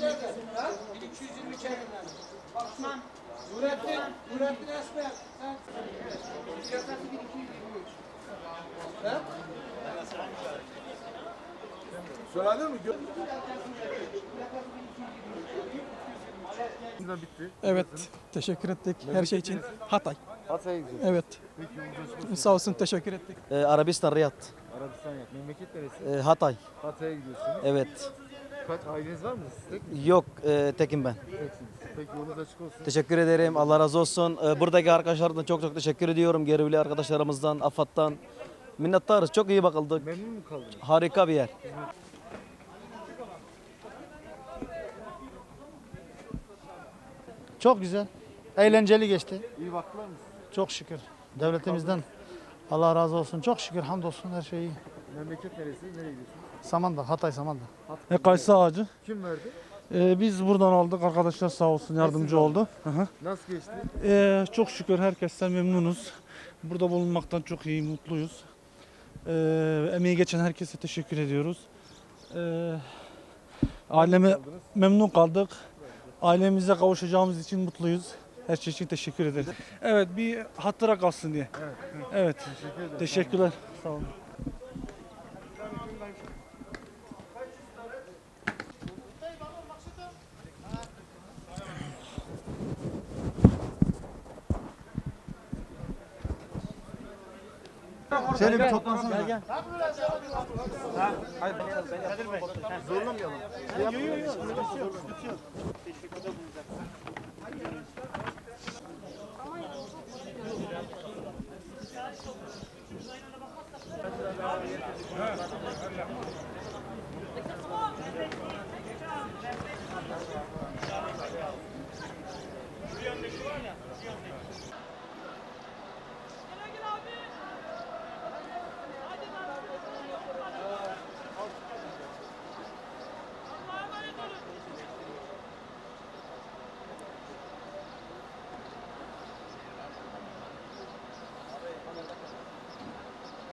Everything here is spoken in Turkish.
nerede? Ha? 1220 çekinden. Osman. Nurettin, Nurettin Esmer. Sen. Fiyatası 1223. Ha? Söyledin mi? Evet, teşekkür ettik her şey için. Hatay, Hatay'a gidiyoruz. evet. Peki. Sağ olsun, teşekkür ettik. Ee, Arabistan Riyad. Arabistan yap. Memleket neresi? Ee, Hatay. Hatay'a gidiyorsunuz. Evet. Kaç aileniz var mı? Tek mi? Yok e, tekim ben. Teksiniz. Peki yolunuz açık olsun. Teşekkür ederim. Allah razı olsun. Ee, buradaki arkadaşlardan çok çok teşekkür ediyorum. Görevli arkadaşlarımızdan, AFAD'dan. Minnettarız. Çok iyi bakıldık. Memnun mu kaldınız? Harika bir yer. Çok güzel. Eğlenceli geçti. İyi baktılar mı? Çok şükür. Devletimizden Allah razı olsun. Çok şükür hamdolsun her şeyi. Memleket neresi? Nereye gidiyorsunuz? Samanda, Hatay Samanda. E, kayısı ağacı. Kim verdi? E, biz buradan aldık. Arkadaşlar sağ olsun yardımcı oldu. Hı hı. Nasıl geçti? E, çok şükür herkesten memnunuz. Burada bulunmaktan çok iyi, mutluyuz. E, emeği geçen herkese teşekkür ediyoruz. E, aileme memnun kaldık. Ailemize kavuşacağımız için mutluyuz. Her şey için teşekkür ederiz. Evet bir hatıra kalsın diye. Evet. Teşekkür ederim. Teşekkürler. Sağ olun. Şöyle bir toplansana. Gel gel.